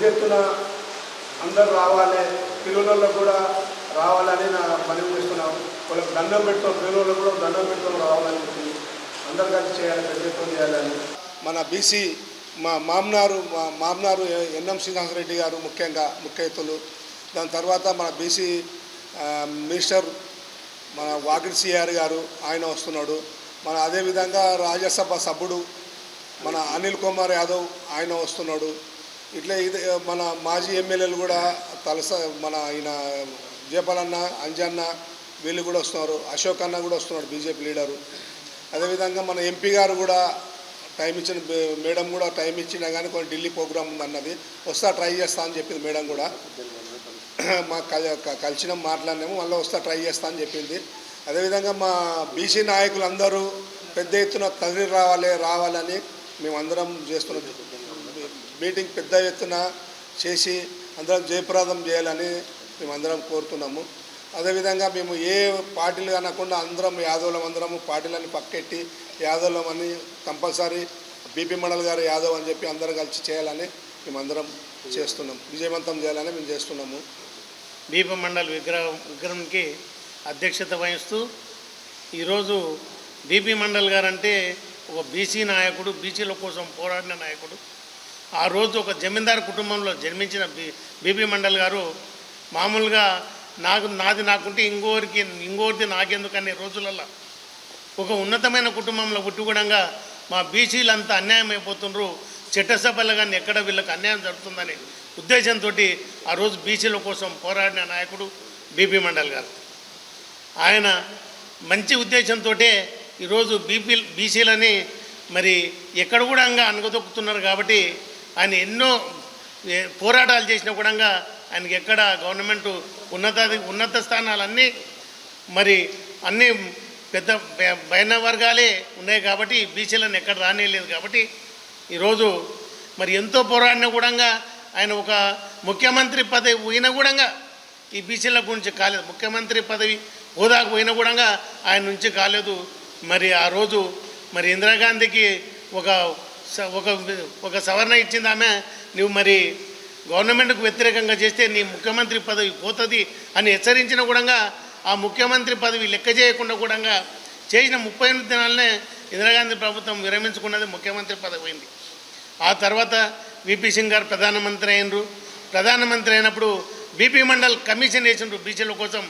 పెద్ద ఎత్తున అందరూ రావాలి పిల్లలలో కూడా రావాలని నా మనవి చేస్తున్నాం. వాళ్ళకి దండం పెడతాం పిల్లలు కూడా దండం పెడతాం రావాలని చెప్పి అందరు కలిసి చేయాలి పెద్ద ఎత్తున చేయాలని. మన బీసీ మా మామ్నారు మా మామ్నారు ఎన్ఎం శ్రీనివాసరెడ్డి గారు ముఖ్యంగా ముఖ్య ఎత్తులు. దాని తర్వాత మన బీసీ మినిస్టర్ మన వాకిడి సిఆర్ గారు ఆయన వస్తున్నాడు. మన అదేవిధంగా రాజ్యసభ సభ్యుడు మన అనిల్ కుమార్ యాదవ్ ఆయన వస్తున్నాడు. ఇట్లా ఇది మన మాజీ ఎమ్మెల్యేలు కూడా తలస మన ఈయన జయపాలన్న అంజన్న వీళ్ళు కూడా వస్తున్నారు. అశోక్ అన్న కూడా వస్తున్నాడు బీజేపీ లీడరు. అదేవిధంగా మన ఎంపీ గారు కూడా టైం ఇచ్చిన మేడం కూడా టైం ఇచ్చినా కానీ కొన్ని ఢిల్లీ ప్రోగ్రామ్ ఉంది అన్నది. వస్తా ట్రై చేస్తా అని చెప్పింది మేడం కూడా. మా కల- కలిసిన మాట్లాడినాము మళ్ళీ వస్తా ట్రై చేస్తా అని చెప్పింది. అదేవిధంగా మా బీసీ నాయకులందరూ పెద్ద ఎత్తున కదిలి రావాలి రావాలని మేమందరం చేస్తున్నాం. మీటింగ్ పెద్ద ఎత్తున చేసి అందరం జయప్రదం చేయాలని మేమందరం కోరుతున్నాము. అదేవిధంగా మేము ఏ పార్టీలు అనకుండా అందరం యాదవులం అందరము పార్టీలని పక్కెట్టి యాదవులం అని కంపల్సరీ బీపీ మండల్ గారు యాదవ్ అని చెప్పి అందరం కలిసి చేయాలని మేమందరం చేస్తున్నాం. విజయవంతం చేయాలని మేము చేస్తున్నాము. బీపీ మండల్ విగ్రహం విగ్రహంకి అధ్యక్షత వహిస్తూ ఈరోజు బీపీ మండల్ గారు అంటే ఒక బీసీ నాయకుడు బీసీల కోసం పోరాడిన నాయకుడు. ఆ రోజు ఒక జమీందారు కుటుంబంలో జన్మించిన బీ బీబీ మండల్ గారు మామూలుగా నాకు నాది నాకుంటే ఇంకోరికి ఇంకోరిది నాకెందుకు అనే రోజులలో ఒక ఉన్నతమైన కుటుంబంలో పుట్టుకోవడంగా మా బీసీలంతా అన్యాయం అయిపోతుండ్రు. చట్టసభలు కానీ ఎక్కడ వీళ్ళకి అన్యాయం జరుగుతుందని ఉద్దేశంతో ఆ రోజు బీసీల కోసం పోరాడిన నాయకుడు బీపీ మండల్ గారు. ఆయన మంచి ఉద్దేశంతో ఈరోజు బీపీ బీసీలని మరి ఎక్కడ కూడా అనగదొక్కుతున్నారు కాబట్టి ఆయన ఎన్నో పోరాటాలు చేసిన కూడా ఆయనకి ఎక్కడ గవర్నమెంట్ ఉన్నత ఉన్నత స్థానాలన్నీ మరి అన్నీ పెద్ద బయన వర్గాలే ఉన్నాయి కాబట్టి బీసీలను ఎక్కడ రానేలేదు కాబట్టి ఈరోజు మరి ఎంతో పోరాడిన కూడా ఆయన ఒక ముఖ్యమంత్రి పదవి పోయినా కూడా ఈ బీసీల గురించి కాలేదు. ముఖ్యమంత్రి పదవి హోదాకు పోయినా కూడా ఆయన నుంచి కాలేదు. మరి ఆ రోజు మరి ఇందిరాగాంధీకి ఒక ఒక ఒక సవరణ ఇచ్చింది ఆమె నువ్వు మరి గవర్నమెంట్కు వ్యతిరేకంగా చేస్తే నీ ముఖ్యమంత్రి పదవి పోతుంది అని హెచ్చరించిన కూడా ఆ ముఖ్యమంత్రి పదవి లెక్క చేయకుండా కూడా చేసిన ముప్పై ఎనిమిది దినాలనే ఇందిరాగాంధీ ప్రభుత్వం విరమించుకున్నది ముఖ్యమంత్రి పదవి అయింది ఆ తర్వాత విపి సింగ్ గారు ప్రధానమంత్రి అయినరు. ప్రధానమంత్రి అయినప్పుడు బీపీ మండల్ కమిషన్ వేసిండ్రు బీసీల కోసం.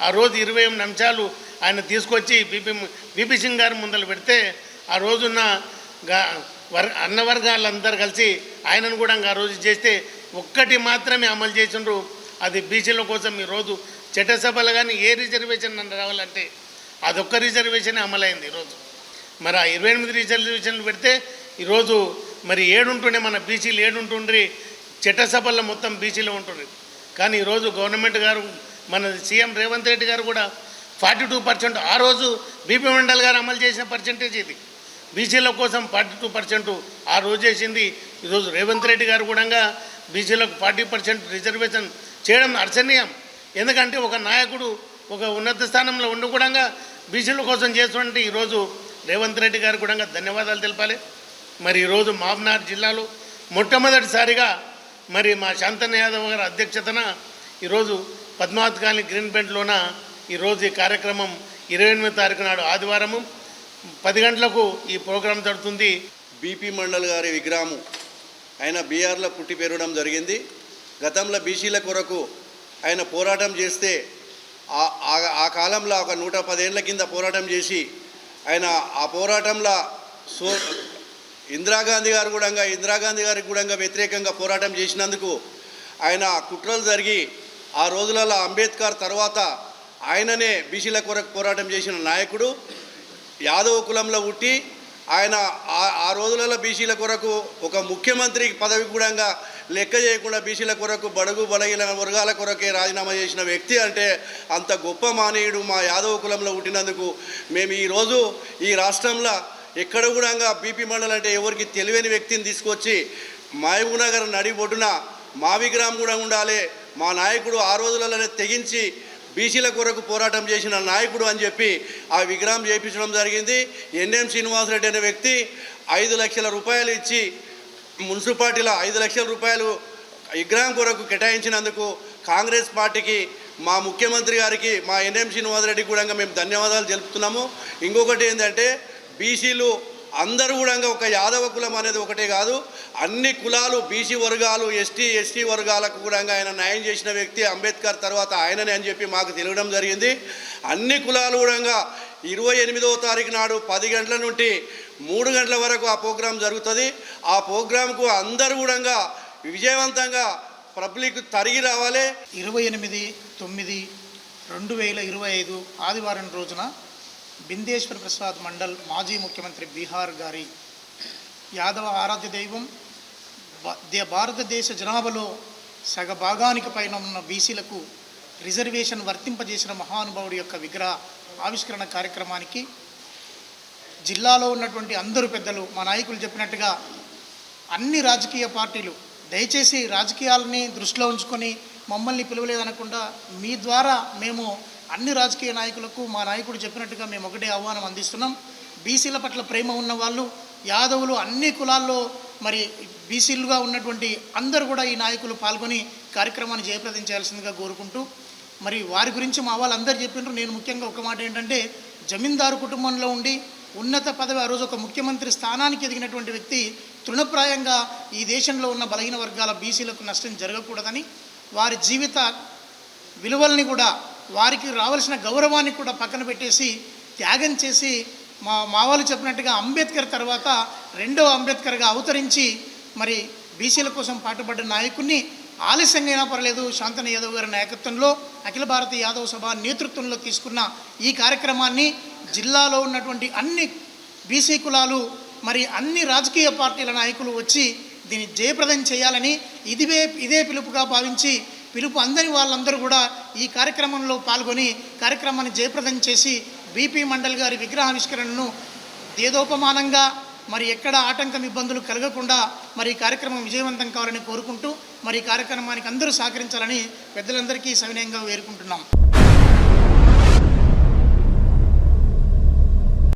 ఆ రోజు ఇరవై ఎనిమిది అంశాలు ఆయన తీసుకొచ్చి బీపీ బీపీ సింగ్ గారు ముందలు పెడితే ఆ రోజున్న గా వర్ అన్న వర్గాలందరూ కలిసి ఆయనను కూడా ఆ రోజు చేస్తే ఒక్కటి మాత్రమే అమలు చేసిండ్రు. అది బీసీల కోసం ఈరోజు చట్టసభలు కానీ ఏ రిజర్వేషన్ నన్ను రావాలంటే అదొక్క రిజర్వేషన్ అమలైంది ఈరోజు. మరి ఆ ఇరవై ఎనిమిది రిజర్వేషన్లు పెడితే ఈరోజు మరి ఏడుంటుండే మన బీసీలు ఏడుంటుండ్రి చట్టసభల్లో మొత్తం బీసీలో ఉంటుండ్రి. కానీ ఈరోజు గవర్నమెంట్ గారు మన సీఎం రేవంత్ రెడ్డి గారు కూడా ఫార్టీ టూ పర్సెంట్ ఆ రోజు బీపీ మండల్ గారు అమలు చేసిన పర్సెంటేజ్ ఇది. బీసీల కోసం ఫార్టీ టూ పర్సెంట్ ఆ రోజు చేసింది. ఈరోజు రేవంత్ రెడ్డి గారు కూడా బీసీలకు ఫార్టీ పర్సెంట్ రిజర్వేషన్ చేయడం అర్చనీయం ఎందుకంటే ఒక నాయకుడు ఒక ఉన్నత స్థానంలో ఉండి కూడా బీసీల కోసం చేస్తుంటే ఈరోజు రేవంత్ రెడ్డి గారు కూడా ధన్యవాదాలు తెలపాలి. మరి ఈరోజు మామ్నార్ జిల్లాలో మొట్టమొదటిసారిగా మరి మా శాంతన్ యాదవ్ గారి అధ్యక్షతన ఈరోజు పద్మావతి కాలనీ గ్రీన్ బెంట్లోన ఈరోజు ఈ కార్యక్రమం ఇరవై ఎనిమిది తారీఖు నాడు ఆదివారము. పది గంటలకు ఈ ప్రోగ్రాం జరుగుతుంది. బీపీ మండల్ గారి విగ్రహం ఆయన బీఆర్లో పుట్టి పెరగడం జరిగింది. గతంలో బీసీల కొరకు ఆయన పోరాటం చేస్తే ఆ- ఆ కాలంలో ఒక నూట పదేళ్ళ కింద పోరాటం చేసి ఆయన ఆ పోరాటంలో సో ఇందిరాగాంధీ గారు కూడా ఇందిరాగాంధీ గారికి కూడా వ్యతిరేకంగా పోరాటం చేసినందుకు ఆయన కుట్రలు జరిగి ఆ రోజులలో అంబేద్కర్ తర్వాత ఆయననే బీసీల కొరకు పోరాటం చేసిన నాయకుడు. యాదవ కులంలో పుట్టి ఆయన ఆ- ఆ రోజులలో బీసీల కొరకు ఒక ముఖ్యమంత్రి పదవి కూడా లెక్క చేయకుండా బీసీల కొరకు బడుగు బలగిన వర్గాల కొరకే రాజీనామా చేసిన వ్యక్తి అంటే అంత గొప్ప మానేయుడు మా యాదవ కులంలో పుట్టినందుకు మేము ఈరోజు ఈ రాష్ట్రంలో ఎక్కడ కూడా బీపీ మండలం అంటే ఎవరికి తెలియని వ్యక్తిని తీసుకొచ్చి మహబూబ్నగర్ నడిబొడ్డున మా విగ్రహం కూడా ఉండాలి. మా నాయకుడు ఆ రోజులలోనే తెగించి బీసీల కొరకు పోరాటం చేసిన నాయకుడు అని చెప్పి ఆ విగ్రహం చేయించడం జరిగింది. ఎన్ఎం శ్రీనివాసరెడ్డి అనే వ్యక్తి ఐదు లక్షల రూపాయలు ఇచ్చి మున్సిపాలిటీలో ఐదు లక్షల రూపాయలు విగ్రహం కొరకు కేటాయించినందుకు కాంగ్రెస్ పార్టీకి మా ముఖ్యమంత్రి గారికి మా ఎన్ఎం శ్రీనివాసరెడ్డి కూడా మేము ధన్యవాదాలు తెలుపుతున్నాము. ఇంకొకటి ఏంటంటే బీసీలు అందరూ కూడా ఒక యాదవ కులం అనేది ఒకటే కాదు. అన్ని కులాలు బీసీ వర్గాలు ఎస్టీ ఎస్టీ వర్గాలకు కూడా ఆయన న్యాయం చేసిన వ్యక్తి అంబేద్కర్ తర్వాత ఆయననే అని చెప్పి మాకు తెలియడం జరిగింది. అన్ని కులాలు కూడా ఇరవై ఎనిమిదవ తారీఖు నాడు పది గంటల నుండి మూడు గంటల వరకు ఆ ప్రోగ్రాం జరుగుతుంది. ఆ ప్రోగ్రాంకు అందరూ కూడా విజయవంతంగా పబ్లిక్ తరిగి రావాలి. ఇరవై ఎనిమిది తొమ్మిది రెండు వేల ఇరవై ఐదు ఆదివారం రోజున బిందేశ్వర్ ప్రసాద్ మండల్ మాజీ ముఖ్యమంత్రి బీహార్ గారి యాదవ ఆరాధ్య దైవం భారతదేశ జనాభాలో సగ భాగానికి పైన ఉన్న బీసీలకు రిజర్వేషన్ వర్తింపజేసిన మహానుభావుడి యొక్క విగ్రహ ఆవిష్కరణ కార్యక్రమానికి జిల్లాలో ఉన్నటువంటి అందరు పెద్దలు మా నాయకులు చెప్పినట్టుగా అన్ని రాజకీయ పార్టీలు దయచేసి రాజకీయాలని దృష్టిలో ఉంచుకొని మమ్మల్ని పిలవలేదనకుండా మీ ద్వారా మేము అన్ని రాజకీయ నాయకులకు మా నాయకుడు చెప్పినట్టుగా మేము ఒకటే ఆహ్వానం అందిస్తున్నాం. బీసీల పట్ల ప్రేమ ఉన్న వాళ్ళు యాదవులు అన్ని కులాల్లో మరి బీసీలుగా ఉన్నటువంటి అందరూ కూడా ఈ నాయకులు పాల్గొని కార్యక్రమాన్ని జయప్రదం చేయాల్సిందిగా కోరుకుంటూ మరి వారి గురించి మా వాళ్ళందరూ చెప్పినారు నేను ముఖ్యంగా ఒక మాట ఏంటంటే జమీందారు కుటుంబంలో ఉండి ఉన్నత పదవి ఆ రోజు ఒక ముఖ్యమంత్రి స్థానానికి ఎదిగినటువంటి వ్యక్తి తృణప్రాయంగా ఈ దేశంలో ఉన్న బలహీన వర్గాల బీసీలకు నష్టం జరగకూడదని వారి జీవిత విలువల్ని కూడా వారికి రావాల్సిన గౌరవాన్ని కూడా పక్కన పెట్టేసి త్యాగం చేసి మా మావాలు చెప్పినట్టుగా అంబేద్కర్ తర్వాత రెండో అంబేద్కర్గా అవతరించి మరి బీసీల కోసం పాటుపడ్డ నాయకుడిని ఆలస్యంగా అయినా పర్లేదు శాంతన యాదవ్ గారి నాయకత్వంలో అఖిల భారత యాదవ్ సభ నేతృత్వంలో తీసుకున్న ఈ కార్యక్రమాన్ని జిల్లాలో ఉన్నటువంటి అన్ని బీసీ కులాలు మరి అన్ని రాజకీయ పార్టీల నాయకులు వచ్చి దీన్ని జయప్రదం చేయాలని ఇదివే ఇదే పిలుపుగా భావించి పిలుపు అందని వాళ్ళందరూ కూడా ఈ కార్యక్రమంలో పాల్గొని కార్యక్రమాన్ని జయప్రదం చేసి బీపీ మండల్ గారి విగ్రహావిష్కరణను దేదోపమానంగా మరి ఎక్కడ ఆటంకం ఇబ్బందులు కలగకుండా మరి ఈ కార్యక్రమం విజయవంతం కావాలని కోరుకుంటూ మరి ఈ కార్యక్రమానికి అందరూ సహకరించాలని పెద్దలందరికీ సవినయంగా వేరుకుంటున్నాం